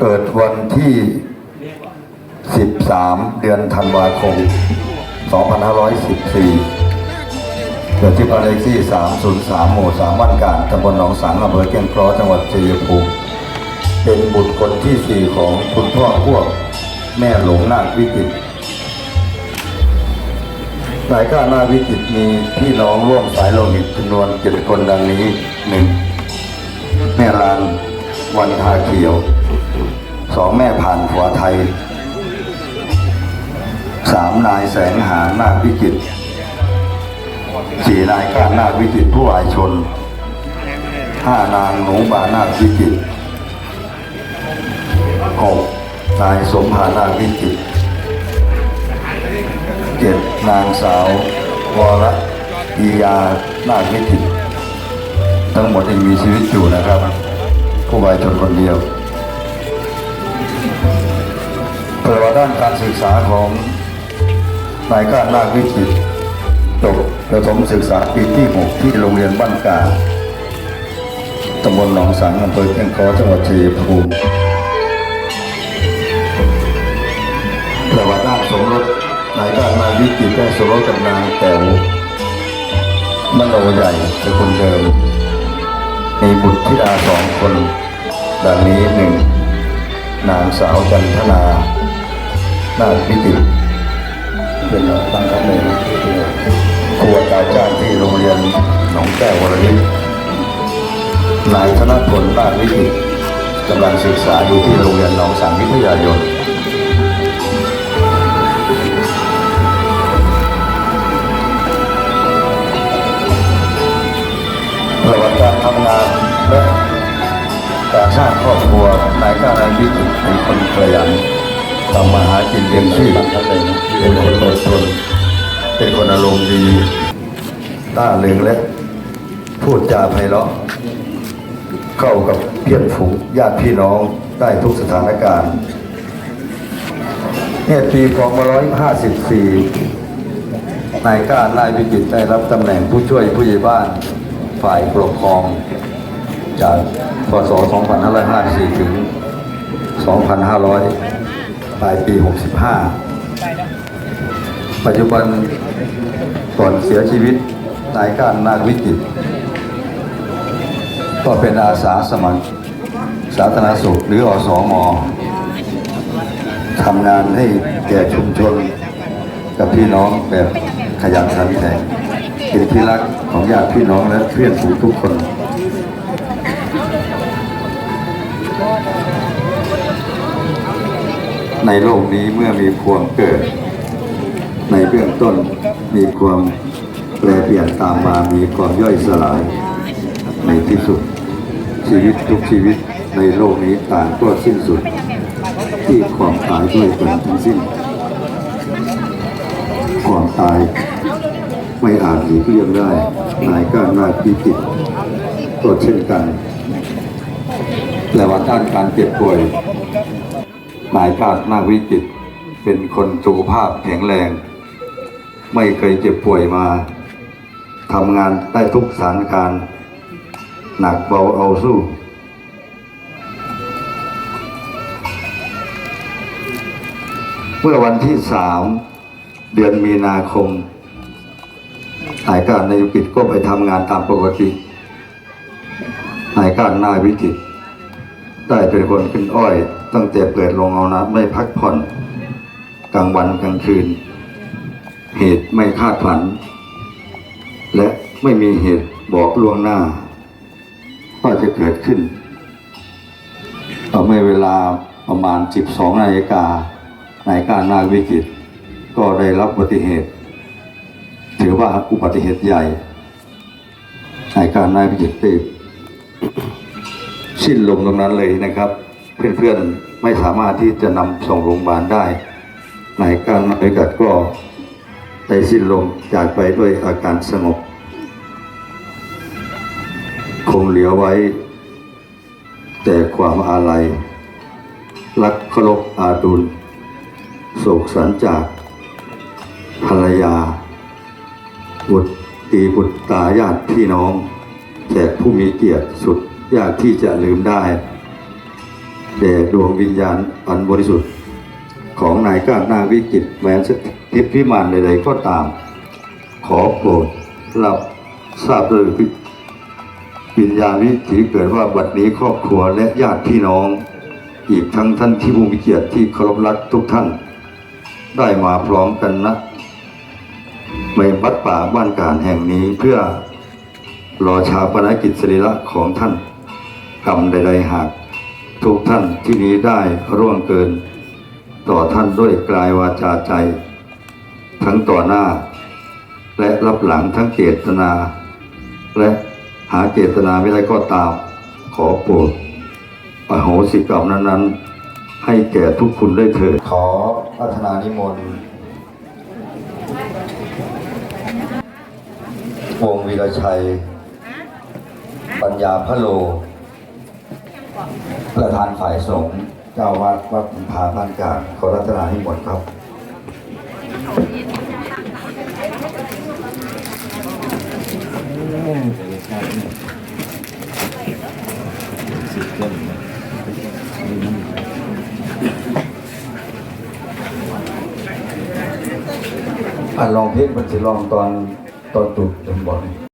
เกิดวันที่ 13 เดือนธันวาคม 2514 เกิดที่บ้านเลขที่ 303 หมู่ 3 บ้านการตำบลหนองสังอำเภอเกียงเคราะจังหวัดชัยภูมิเป็นบุตรคนที่สี่ของคุณพ่อพวกแม่หลวงนาควิจิตสายก้านาควิจิตมีพี่น้องร่วมสายโลหิตจำนวนเจ็ดคนดังนี้หนึ่งแม่ลานวันทาเขียว สองแม่ผ่านหัวไทยสามนายแสงหานาควิจิตรสี่นายก้านาควิจิตรผู้วายชนห้านางหนูบานาควิจิตรหกนายสมภานาควิจิตรเจ็ดนางสาววรอียานาควิจิตรทั้งหมดยังมีชีวิตอยู่นะครับ ผู้วายชนคนเดียว ประวัติด้านการศึกษาของนายก้านนาควิจิตรจบประถมศึกษาปีที่หกที่โรงเรียนบ้านกาตำบลหนองสังอำเภอเชียงคอจังหวัดชัยภูมิประวัติด้านสมรสนายการมาวิจิตรได้สมรสกับนางแต๋วมโนใหญ่เป็นคนเดิมมีบุตรธิดาสองคนดังนี้หนึ่ง นางสาวจันทนานาควิจิตรเป็นตั้งคำหนึ่งครูอาจารย์จ้างที่โรงเรียนหนองแก้ววรวิทย์นายธนพลนาควิจิตรกำลังศึกษาอยู่ที่โรงเรียนหนองสังวิทยายนประวัติการทำงานและการสร้างครอบครัวนายก้านายวิจิต เป็นคนขยันทำมาหากินเลี้ยงชีพเป็นคนอดทนเป็นคนอารมณ์ดีต้าเริงและพูดจาไพเราะ เข้ากับเพื่อนฝูงญาติพี่น้องได้ทุกสถานการณ์เนี่ยปี2554นายก้านายวิจิตได้รับตำแหน่งผู้ช่วยผู้ใหญ่บ้านฝ่ายปกครองจากพศ2554ถึง 2500 ปลายปี 65 ปัจจุบันก่อนเสียชีวิตนายก้านนาควิจิต ก็เป็นอาสาสมัครสาธารณสุขหรืออสมทำงานให้แก่ชุมชนกับพี่น้องแบบขยันขันแข็งเป็นที่รักของญาติพี่น้องและเพื่อนฝูงทุกคน ในโลกนี้เมื่อมีความเกิด ในเบื้องต้นมีความแปรเปลี่ยนตามมามีความย่อยสลาย ในที่สุด ชีวิตทุกชีวิตในโลกนี้ต่างก็สิ้นสุด ที่ความตายด้วยกันทั้งสิ้น ความตายไม่อาจหลีกเลี่ยงได้นายก้านนาพิจิตก็เช่นกัน แต่ว่าด้านการเจ็บป่วย นายก้านนาวิจิต เป็นคนสุขภาพแข็งแรง ไม่เคยเจ็บป่วยมาทำงานได้ทุกสถานการณ์หนักเบาเอาสู้ เมื่อวันที่สามเดือนมีนาคมนายการนายกิจก็ไปทำงานตามปกตินายการนายวิจิต ได้เป็นคนขึ้นอ้อย ตั้งแต่เปิดโรงเอาน้ำไม่พักผ่อน กลางวันกลางคืน เหตุไม่คาดฝัน และไม่มีเหตุบอกล่วงหน้าว่าจะเกิดขึ้นต่อเมื่อเวลาประมาณ 12นาฬิกานายการนาวิจิตก็ได้รับอุบัติเหตุ ถือว่าอุบัติเหตุใหญ่นายการนายวิจิตสิ้นลมตรงนั้นเลยนะครับ เพื่อนๆ ไม่สามารถที่จะนำส่งโรงพยาบาลได้ นายการนายวิจิตรก็ได้สิ้นลมจากไปด้วยอาการสงบ คงเหลือไว้ แต่ความอาลัย รักเคารพอาดุล โศกสันจาก ภรรยา บุตรตีบุตรตาญาติพี่น้องแขกผู้มีเกียรติสุดยากที่จะลืมได้ แด่ดวงวิญญาณอันบริสุทธิ์ ของนายก้าหนนาวิจิตแหวนสถิตพิมานใดๆก็ตาม ขอโปรดรับทราบด้วยวิญญาณวิถีเกิดว่าบัดนี้ครอบครัวและญาติพี่น้อง อีกทั้งท่านที่ผู้มีเกียรติที่เคารพรักทุกท่าน ได้มาพร้อมกันนะในวัดป่าบ้านการแห่งนี้เพื่อรอชาปนกิจสรีระของท่านกรรมใด ๆ หาก ทุกท่านที่นี้ได้ร่วงเกิน ต่อท่านด้วยกลายวาจาใจ ทั้งต่อหน้า และรับหลังทั้งเจตนา และหาเจตนาไม่ได้ก็ตาม ขอโปรดอโหสิกรรมนั้นๆ ให้แก่ทุกคุณได้เถิดขอพัฒนานิมนต์วงวีรชัย ปัญญาพะโล ประธานฝ่ายสงฆ์เจ้าวาดวัดบุพาบ้านกลางขอรัตนานิมนต์ครับอะลองเพลงมันจะลองตอนตอนจุดจนบอกนี่